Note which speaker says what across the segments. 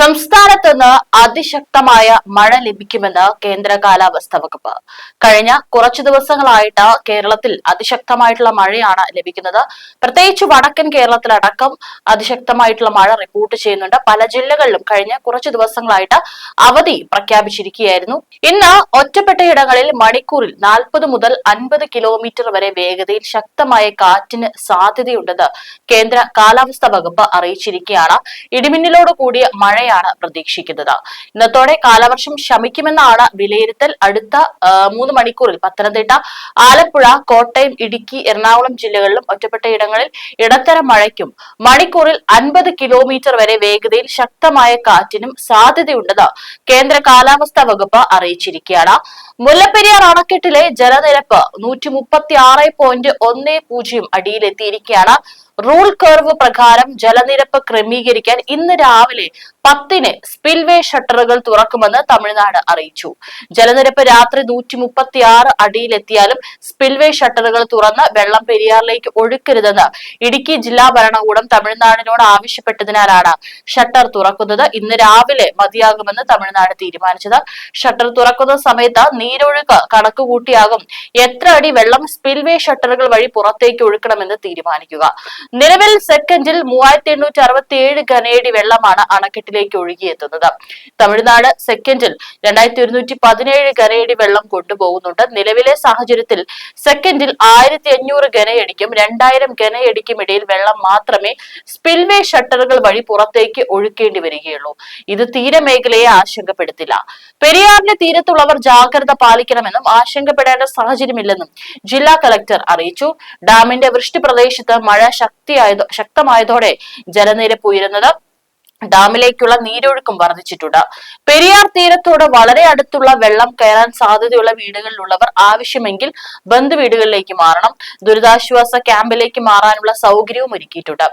Speaker 1: സംസ്ഥാനത്ത് നിന്ന് അതിശക്തമായ മഴ ലഭിക്കുമെന്ന് കേന്ദ്ര കാലാവസ്ഥ വകുപ്പ് കഴിഞ്ഞ കുറച്ചു ദിവസങ്ങളായിട്ട് കേരളത്തിൽ അതിശക്തമായിട്ടുള്ള മഴയാണ് ലഭിക്കുന്നത് പ്രത്യേകിച്ച് വടക്കൻ കേരളത്തിലടക്കം അതിശക്തമായിട്ടുള്ള മഴ റിപ്പോർട്ട് ചെയ്യുന്നുണ്ട് പല ജില്ലകളിലും കഴിഞ്ഞ കുറച്ചു ദിവസങ്ങളായിട്ട് അവധി പ്രഖ്യാപിച്ചിരിക്കുകയായിരുന്നു ഇന്ന് ഒറ്റപ്പെട്ടയിടങ്ങളിൽ മണിക്കൂറിൽ നാൽപ്പത് മുതൽ അൻപത് കിലോമീറ്റർ വരെ വേഗതയിൽ ശക്തമായ കാറ്റിന് സാധ്യതയുണ്ടെന്ന് കേന്ദ്ര കാലാവസ്ഥ വകുപ്പ് അറിയിച്ചിരിക്കുകയാണ് ഇടിമിന്നലോട് കൂടിയ മഴ മഴയാണ് പ്രതീക്ഷിക്കുന്നത് ഇന്നത്തോടെ കാലവർഷം ശമിക്കുമെന്നാണ് വിലയിരുത്തൽ അടുത്ത മൂന്ന് മണിക്കൂറിൽ പത്തനംതിട്ട ആലപ്പുഴ കോട്ടയം ഇടുക്കി എറണാകുളം ജില്ലകളിലും ഒറ്റപ്പെട്ട ഇടങ്ങളിൽ ഇടത്തരം മഴയ്ക്കും മണിക്കൂറിൽ അൻപത് കിലോമീറ്റർ വരെ വേഗതയിൽ ശക്തമായ കാറ്റിനും സാധ്യതയുണ്ടെന്ന് കേന്ദ്ര കാലാവസ്ഥാ വകുപ്പ് അറിയിച്ചിരിക്കുകയാണ് മുല്ലപ്പെരിയാർ അണക്കെട്ടിലെ ജലനിരപ്പ് നൂറ്റി മുപ്പത്തി ആറ് പോയിന്റ് ഒന്ന് പൂജ്യം അടിയിലെത്തിയിരിക്കുകയാണ് റൂൾ കർവ് പ്രകാരം ജലനിരപ്പ് ക്രമീകരിക്കാൻ ഇന്ന് രാവിലെ പത്തിന് സ്പിൽവേ ഷട്ടറുകൾ തുറക്കുമെന്ന് തമിഴ്നാട് അറിയിച്ചു ജലനിരപ്പ് രാത്രി നൂറ്റി മുപ്പത്തി ആറ് അടിയിലെത്തിയാലും സ്പിൽവേ ഷട്ടറുകൾ തുറന്ന് വെള്ളം പെരിയാറിലേക്ക് ഒഴുക്കരുതെന്ന് ഇടുക്കി ജില്ലാ ഭരണകൂടം തമിഴ്നാടിനോട് ആവശ്യപ്പെട്ടതിനാലാണ് ഷട്ടർ തുറക്കുന്നത് ഇന്ന് രാവിലെ മതിയാകുമെന്ന് തമിഴ്നാട് തീരുമാനിച്ചത് ഷട്ടർ തുറക്കുന്ന സമയത്ത് നീരൊഴുക്ക് കണക്ക് കൂട്ടിയാകും എത്ര അടി വെള്ളം സ്പിൽവേ ഷട്ടറുകൾ വഴി പുറത്തേക്ക് ഒഴുക്കണമെന്ന് തീരുമാനിക്കുക നിലവിൽ സെക്കൻഡിൽ മൂവായിരത്തി എണ്ണൂറ്റി അറുപത്തി ഏഴ് ഘനയടി വെള്ളമാണ് അണക്കെട്ടിലേക്ക് ഒഴുകിയെത്തുന്നത് തമിഴ്നാട് സെക്കൻഡിൽ രണ്ടായിരത്തി ഒരുന്നൂറ്റി പതിനേഴ് ഘനയടി വെള്ളം കൊണ്ടുപോകുന്നുണ്ട് നിലവിലെ സാഹചര്യത്തിൽ സെക്കൻഡിൽ ആയിരത്തി അഞ്ഞൂറ് ഘനയടിക്കും രണ്ടായിരം ഘനയടിക്കും ഇടയിൽ വെള്ളം മാത്രമേ സ്പിൽവേ ഷട്ടറുകൾ വഴി പുറത്തേക്ക് ഒഴുക്കേണ്ടി വരികയുള്ളൂ ഇത് തീരമേഖലയെ ആശങ്കപ്പെടുത്തില്ല പെരിയാറിന്റെ തീരത്തുള്ളവർ ജാഗ്രത പാലിക്കണമെന്നും ആശങ്കപ്പെടേണ്ട സാഹചര്യമില്ലെന്നും ജില്ലാ കളക്ടർ അറിയിച്ചു ഡാമിന്റെ വൃഷ്ടി പ്രദേശത്ത് മഴ ശക്തിയായതോ ശക്തമായതോടെ ജലനിരപ്പ് ഉയരുന്നത് ഡാമിലേക്കുള്ള നീരൊഴുക്കും വർദ്ധിച്ചിട്ടുണ്ട് പെരിയാർ തീരത്തോട് വളരെ അടുത്തുള്ള വെള്ളം കയറാൻ സാധ്യതയുള്ള വീടുകളിലുള്ളവർ ആവശ്യമെങ്കിൽ ബന്ധുവീടുകളിലേക്ക് വീടുകളിലേക്ക് മാറണം ദുരിതാശ്വാസ ക്യാമ്പിലേക്ക് മാറാനുള്ള സൗകര്യവും ഒരുക്കിയിട്ടുണ്ട്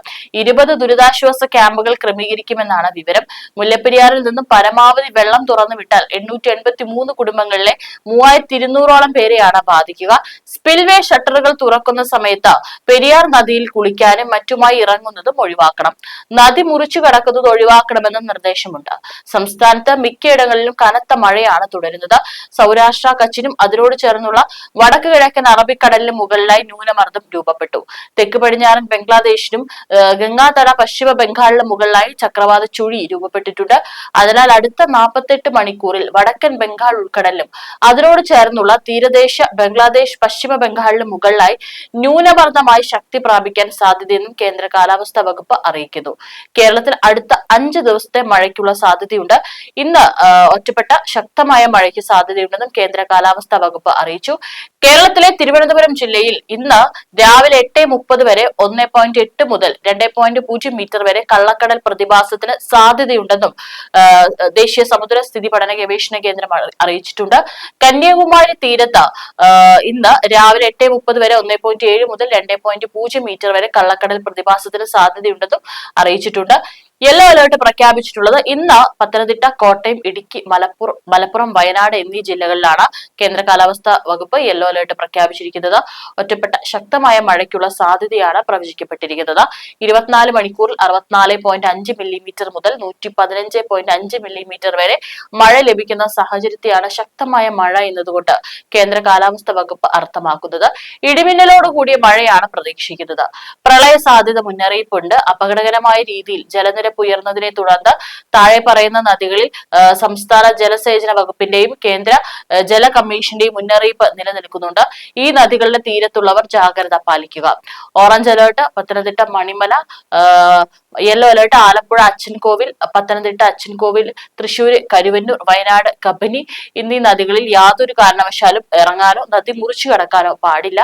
Speaker 1: ഇരുപത് ദുരിതാശ്വാസ ക്യാമ്പുകൾ ക്രമീകരിക്കുമെന്നാണ് വിവരം മുല്ലപ്പെരിയാറിൽ നിന്നും പരമാവധി വെള്ളം തുറന്നുവിട്ടാൽ എണ്ണൂറ്റി എൺപത്തി മൂന്ന് കുടുംബങ്ങളിലെ മൂവായിരത്തി ഇരുന്നൂറോളം പേരെയാണ് ബാധിക്കുക സ്പിൽവേ ഷട്ടറുകൾ തുറക്കുന്ന സമയത്ത് പെരിയാർ നദിയിൽ കുളിക്കാനും മറ്റുമായി ഇറങ്ങുന്നതും ഒഴിവാക്കണം നദി മുറിച്ചു കടക്കുന്നത് ഒഴിവാക്കണമെന്നും നിർദ്ദേശമുണ്ട് സംസ്ഥാനത്ത് മിക്കയിടങ്ങളിലും കനത്ത മഴയാണ് തുടരുന്നത് സൗരാഷ്ട്ര കച്ചിനും അതിനോട് ചേർന്നുള്ള വടക്ക് കിഴക്കൻ അറബിക്കടലിന് മുകളിലായി ന്യൂനമർദ്ദം രൂപപ്പെട്ടു തെക്ക് പടിഞ്ഞാറൻ ബംഗ്ലാദേശിനും ഗംഗാതട പശ്ചിമ ബംഗാളിലും മുകളിലായി ചക്രവാത ചുഴി രൂപപ്പെട്ടിട്ടുണ്ട് അതിനാൽ അടുത്ത നാൽപ്പത്തെട്ട് മണിക്കൂറിൽ വടക്കൻ ബംഗാൾ ഉൾക്കടലിലും അതിനോട് ചേർന്നുള്ള തീരദേശ ബംഗ്ലാദേശ് പശ്ചിമ ബംഗാളിലും മുകളിലായി ന്യൂനമർദ്ദമായി ശക്തി പ്രാപിക്കാൻ സാധ്യതയെന്നും കേന്ദ്ര കാലാവസ്ഥാ വകുപ്പ് അറിയിക്കുന്നു കേരളത്തിൽ അടുത്ത അഞ്ച് ദിവസത്തെ മഴയ്ക്കുള്ള സാധ്യതയുണ്ട് ഇന്ന് ഒറ്റപ്പെട്ട ശക്തമായ മഴയ്ക്ക് സാധ്യതയുണ്ടെന്നും കേന്ദ്ര കാലാവസ്ഥാ വകുപ്പ് അറിയിച്ചു കേരളത്തിലെ തിരുവനന്തപുരം ജില്ലയിൽ ഇന്ന് രാവിലെ എട്ട് മുപ്പത് വരെ ഒന്ന് പോയിന്റ് എട്ട് മുതൽ രണ്ട് പോയിന്റ് പൂജ്യം മീറ്റർ വരെ കള്ളക്കടൽ പ്രതിഭാസത്തിന് സാധ്യതയുണ്ടെന്നും ദേശീയ സമുദ്ര സ്ഥിതി പഠന ഗവേഷണ കേന്ദ്രം അറിയിച്ചിട്ടുണ്ട് കന്യാകുമാരി തീരത്ത് ഇന്ന് രാവിലെ എട്ട് മുപ്പത് വരെ ഒന്ന് പോയിന്റ് ഏഴ് മുതൽ രണ്ട് പോയിന്റ് പൂജ്യം മീറ്റർ വരെ കള്ളക്കടൽ പ്രതിഭാസത്തിന് സാധ്യതയുണ്ടെന്നും അറിയിച്ചിട്ടുണ്ട് യെല്ലോ അലേർട്ട് പ്രഖ്യാപിച്ചിട്ടുള്ളത് ഇന്ന് പത്തനംതിട്ട കോട്ടയം ഇടുക്കി മലപ്പുറം മലപ്പുറം വയനാട് എന്നീ ജില്ലകളിലാണ് കേന്ദ്ര കാലാവസ്ഥാ വകുപ്പ് യെല്ലോ അലേർട്ട് പ്രഖ്യാപിച്ചിരിക്കുന്നത് ഒറ്റപ്പെട്ട ശക്തമായ മഴയ്ക്കുള്ള സാധ്യതയാണ് പ്രവചിക്കപ്പെട്ടിരിക്കുന്നത് ഇരുപത്തിനാല് മണിക്കൂറിൽ അറുപത്തിനാല് പോയിന്റ് അഞ്ച് മില്ലിമീറ്റർ മുതൽ നൂറ്റി പതിനഞ്ച് പോയിന്റ് അഞ്ച് മില്ലിമീറ്റർ വരെ മഴ ലഭിക്കുന്ന സാഹചര്യത്തെയാണ് ശക്തമായ മഴ എന്നതുകൊണ്ട് കേന്ദ്ര കാലാവസ്ഥാ വകുപ്പ് അർത്ഥമാക്കുന്നത് ഇടിമിന്നലോടുകൂടിയ കൂടിയ മഴയാണ് പ്രതീക്ഷിക്കുന്നത് പ്രളയ സാധ്യത മുന്നറിയിപ്പുണ്ട് അപകടകരമായ രീതിയിൽ ജലനിരപ്പ് ജലനിരപ്പ് ഉയർന്നതിനെ തുടർന്ന് താഴെ പറയുന്ന നദികളിൽ സംസ്ഥാന ജലസേചന വകുപ്പിന്റെയും കേന്ദ്ര ജല കമ്മീഷന്റെയും മുന്നറിയിപ്പ് നിലനിൽക്കുന്നുണ്ട് ഈ നദികളുടെ തീരത്തുള്ളവർ ജാഗ്രത പാലിക്കുക orange alert Pathanamthitta Manimala yellow alert Alappuzha Achankovil Pathanamthitta Achankovil Thrissur Karuvannur Wayanad Kabani എന്നീ നദികളിൽ യാതൊരു കാരണവശാലും ഇറങ്ങാനോ നദി മുറിച്ചു കടക്കാനോ പാടില്ല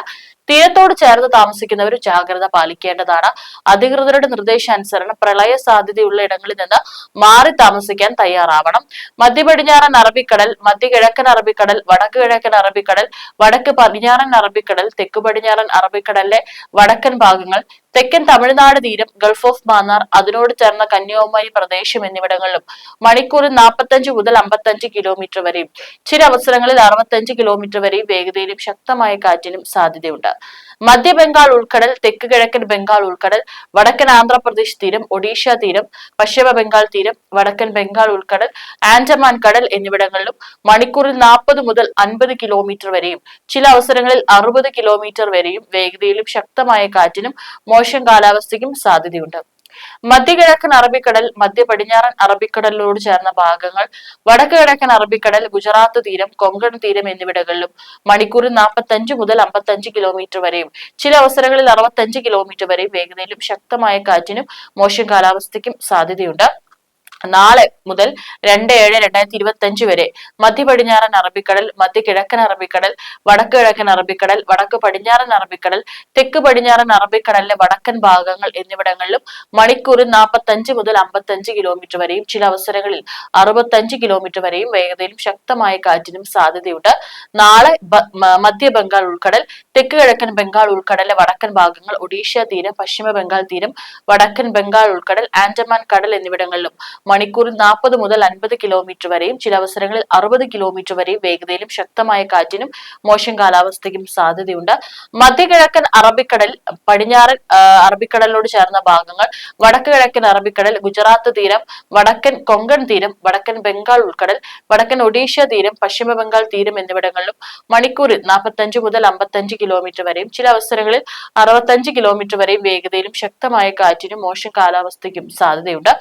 Speaker 1: തീരത്തോട് ചേർന്ന് താമസിക്കുന്നവർ ജാഗ്രത പാലിക്കേണ്ടതാണ് അധികൃതരുടെ നിർദ്ദേശാനുസരണം പ്രളയ സാധ്യതയുള്ള ഇടങ്ങളിൽ നിന്ന് മാറി താമസിക്കാൻ തയ്യാറാവണം മധ്യ പടിഞ്ഞാറൻ അറബിക്കടൽ മധ്യ കിഴക്കൻ അറബിക്കടൽ വടക്ക് കിഴക്കൻ അറബിക്കടൽ വടക്ക് പടിഞ്ഞാറൻ അറബിക്കടൽ തെക്ക് പടിഞ്ഞാറൻ അറബിക്കടലിലെ വടക്കൻ ഭാഗങ്ങൾ തെക്കൻ തമിഴ്നാട് തീരം ഗൾഫ് ഓഫ് മാന്നാർ അതിനോട് ചേർന്ന കന്യാകുമാരി പ്രദേശം എന്നിവിടങ്ങളിലും മണിക്കൂറിൽ നാൽപ്പത്തഞ്ച് മുതൽ അമ്പത്തഞ്ച് കിലോമീറ്റർ വരെയും ചില അവസരങ്ങളിൽ അറുപത്തഞ്ച് കിലോമീറ്റർ വരെയും വേഗതയിലും ശക്തമായ കാറ്റിലും സാധ്യതയുണ്ട് മധ്യബംഗാൾ ഉൾക്കടൽ തെക്ക് കിഴക്കൻ ബംഗാൾ ഉൾക്കടൽ വടക്കൻ ആന്ധ്രാപ്രദേശ് തീരം ഒഡീഷ തീരം പശ്ചിമ ബംഗാൾ തീരം വടക്കൻ ബംഗാൾ ഉൾക്കടൽ ആൻഡമാൻ കടൽ എന്നിവിടങ്ങളിലും മണിക്കൂറിൽ നാൽപ്പത് മുതൽ അൻപത് കിലോമീറ്റർ വരെയും ചില അവസരങ്ങളിൽ അറുപത് കിലോമീറ്റർ വരെയും വേഗതയിലും ശക്തമായ കാറ്റിനും മോശം കാലാവസ്ഥയ്ക്കും സാധ്യതയുണ്ട് മധ്യകിഴക്കൻ അറബിക്കടൽ മധ്യ പടിഞ്ഞാറൻ അറബിക്കടലിനോട് ചേർന്ന ഭാഗങ്ങൾ വടക്ക് കിഴക്കൻ അറബിക്കടൽ ഗുജറാത്ത് തീരം കൊങ്കൺ തീരം എന്നിവിടങ്ങളിലും മണിക്കൂറിൽ നാൽപ്പത്തഞ്ച് മുതൽ അമ്പത്തഞ്ച് കിലോമീറ്റർ വരെയും ചില അവസരങ്ങളിൽ അറുപത്തഞ്ച് കിലോമീറ്റർ വരെയും വേഗതയിലും ശക്തമായ കാറ്റിനും മോശം കാലാവസ്ഥയ്ക്കും സാധ്യതയുണ്ട് നാളെ മുതൽ രണ്ട് ഏഴ് രണ്ടായിരത്തി ഇരുപത്തി അഞ്ച് വരെ മധ്യ പടിഞ്ഞാറൻ അറബിക്കടൽ മധ്യ കിഴക്കൻ അറബിക്കടൽ വടക്ക് കിഴക്കൻ അറബിക്കടൽ വടക്ക് പടിഞ്ഞാറൻ അറബിക്കടൽ തെക്ക് പടിഞ്ഞാറൻ അറബിക്കടലിലെ വടക്കൻ ഭാഗങ്ങൾ എന്നിവിടങ്ങളിലും മണിക്കൂറിൽ നാൽപ്പത്തഞ്ച് മുതൽ അമ്പത്തഞ്ച് കിലോമീറ്റർ വരെയും ചില അവസരങ്ങളിൽ അറുപത്തഞ്ച് കിലോമീറ്റർ വരെയും വേഗതയിലും ശക്തമായ കാറ്റിനും സാധ്യതയുണ്ട് നാളെ മധ്യ ബംഗാൾ ഉൾക്കടൽ തെക്ക് കിഴക്കൻ ബംഗാൾ ഉൾക്കടലിലെ വടക്കൻ ഭാഗങ്ങൾ ഒഡീഷ തീരം പശ്ചിമ ബംഗാൾ തീരം വടക്കൻ ബംഗാൾ ഉൾക്കടൽ ആൻഡമാൻ കടൽ എന്നിവിടങ്ങളിലും മണിക്കൂറിൽ നാൽപ്പത് മുതൽ അൻപത് കിലോമീറ്റർ വരെയും ചില അവസരങ്ങളിൽ അറുപത് കിലോമീറ്റർ വരെയും വേഗതയിലും ശക്തമായ കാറ്റിനും മോശം കാലാവസ്ഥയ്ക്കും സാധ്യതയുണ്ട് മധ്യകിഴക്കൻ അറബിക്കടൽ പടിഞ്ഞാറൻ അറബിക്കടലിനോട് ചേർന്ന ഭാഗങ്ങൾ വടക്ക് കിഴക്കൻ അറബിക്കടൽ ഗുജറാത്ത് തീരം വടക്കൻ കൊങ്കൺ തീരം വടക്കൻ ബംഗാൾ ഉൾക്കടൽ വടക്കൻ ഒഡീഷ തീരം പശ്ചിമ ബംഗാൾ തീരം എന്നിവിടങ്ങളിലും മണിക്കൂറിൽ നാൽപ്പത്തഞ്ച് മുതൽ അമ്പത്തഞ്ച് കിലോമീറ്റർ വരെയും ചില അവസരങ്ങളിൽ അറുപത്തഞ്ച് കിലോമീറ്റർ വരെയും വേഗതയിലും ശക്തമായ കാറ്റിനും മോശം കാലാവസ്ഥയ്ക്കും സാധ്യതയുണ്ട്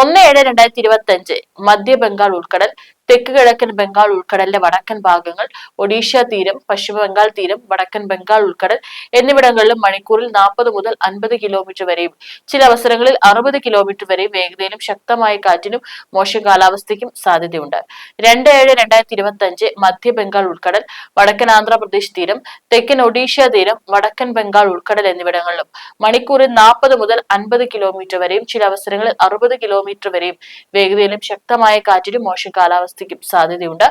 Speaker 1: ഒന്ന് ഏഴ് രണ്ടായിരത്തി ഇരുപത്തി അഞ്ച് മധ്യ ഉൾക്കടൽ തെക്ക് കിഴക്കൻ ബംഗാൾ ഉൾക്കടലിന്റെ വടക്കൻ ഭാഗങ്ങൾ ഒഡീഷ തീരം പശ്ചിമ ബംഗാൾ തീരം വടക്കൻ ബംഗാൾ ഉൾക്കടൽ എന്നിവിടങ്ങളിലും മണിക്കൂറിൽ നാൽപ്പത് മുതൽ അൻപത് കിലോമീറ്റർ വരെയും ചില അവസരങ്ങളിൽ അറുപത് കിലോമീറ്റർ വരെയും വേഗതയിലും ശക്തമായ കാറ്റിനും മോശം കാലാവസ്ഥയ്ക്കും സാധ്യതയുണ്ട് രണ്ട് ഏഴ് രണ്ടായിരത്തി ഇരുപത്തി അഞ്ച് മധ്യ ബംഗാൾ ഉൾക്കടൽ വടക്കൻ ആന്ധ്രാപ്രദേശ് തീരം തെക്കൻ ഒഡീഷ തീരം വടക്കൻ ബംഗാൾ ഉൾക്കടൽ എന്നിവിടങ്ങളിലും മണിക്കൂറിൽ നാൽപ്പത് മുതൽ അൻപത് കിലോമീറ്റർ വരെയും ചില അവസരങ്ങളിൽ അറുപത് കിലോമീറ്റർ വരെയും വേഗതയിലും ശക്തമായ കാറ്റിലും മോശം കാലാവസ്ഥ ശക്തിക്കും സാധ്യതയുണ്ട്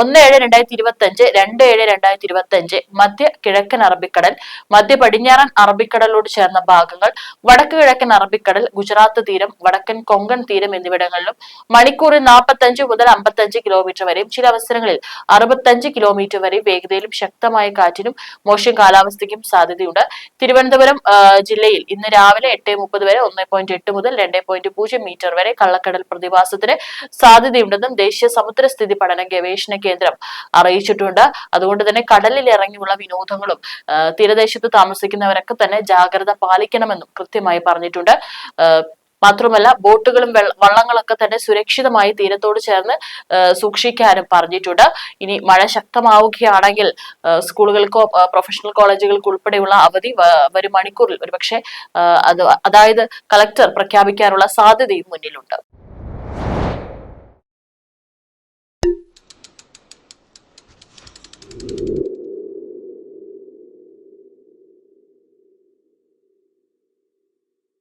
Speaker 1: ഒന്ന് ഏഴ് രണ്ടായിരത്തി ഇരുപത്തി അഞ്ച് രണ്ട് ഏഴ് രണ്ടായിരത്തി ഇരുപത്തി അഞ്ച് മധ്യ കിഴക്കൻ അറബിക്കടൽ മധ്യ പടിഞ്ഞാറൻ അറബിക്കടലിനോട് ചേർന്ന ഭാഗങ്ങൾ വടക്ക് കിഴക്കൻ അറബിക്കടൽ ഗുജറാത്ത് തീരം വടക്കൻ കൊങ്കൺ തീരം എന്നിവിടങ്ങളിലും മണിക്കൂറിൽ നാൽപ്പത്തി അഞ്ച് മുതൽ അമ്പത്തി അഞ്ച് കിലോമീറ്റർ വരെയും ചില അവസരങ്ങളിൽ അറുപത്തി അഞ്ച് കിലോമീറ്റർ വരെ വേഗതയിലും ശക്തമായ കാറ്റിനും മോശം കാലാവസ്ഥയ്ക്കും സാധ്യതയുണ്ട് തിരുവനന്തപുരം ജില്ലയിൽ ഇന്ന് രാവിലെ എട്ട് മുപ്പത് വരെ ഒന്ന് പോയിന്റ് എട്ട് മുതൽ രണ്ട് പോയിന്റ് പൂജ്യം മീറ്റർ വരെ കള്ളക്കടൽ പ്രതിഭാസത്തിന് സാധ്യതയുണ്ടെന്നും ദേശീയ ദേശീയ സമുദ്ര സ്ഥിതി പഠന ഗവേഷണ കേന്ദ്രം അറിയിച്ചിട്ടുണ്ട് അതുകൊണ്ട് തന്നെ കടലിൽ ഇറങ്ങിയുള്ള വിനോദങ്ങളും തീരദേശത്ത് താമസിക്കുന്നവരൊക്കെ തന്നെ ജാഗ്രത പാലിക്കണമെന്നും കൃത്യമായി പറഞ്ഞിട്ടുണ്ട് മാത്രമല്ല ബോട്ടുകളും വള്ളങ്ങളൊക്കെ തന്നെ സുരക്ഷിതമായി തീരത്തോട് ചേർന്ന് സൂക്ഷിക്കാനും പറഞ്ഞിട്ടുണ്ട് ഇനി മഴ ശക്തമാവുകയാണെങ്കിൽ സ്കൂളുകൾക്കോ പ്രൊഫഷണൽ കോളേജുകൾക്കോ ഉൾപ്പെടെയുള്ള അവധി വരും മണിക്കൂറിൽ ഒരുപക്ഷെ അതായത് കളക്ടർ പ്രഖ്യാപിക്കാനുള്ള സാധ്യതയും മുന്നിലുണ്ട്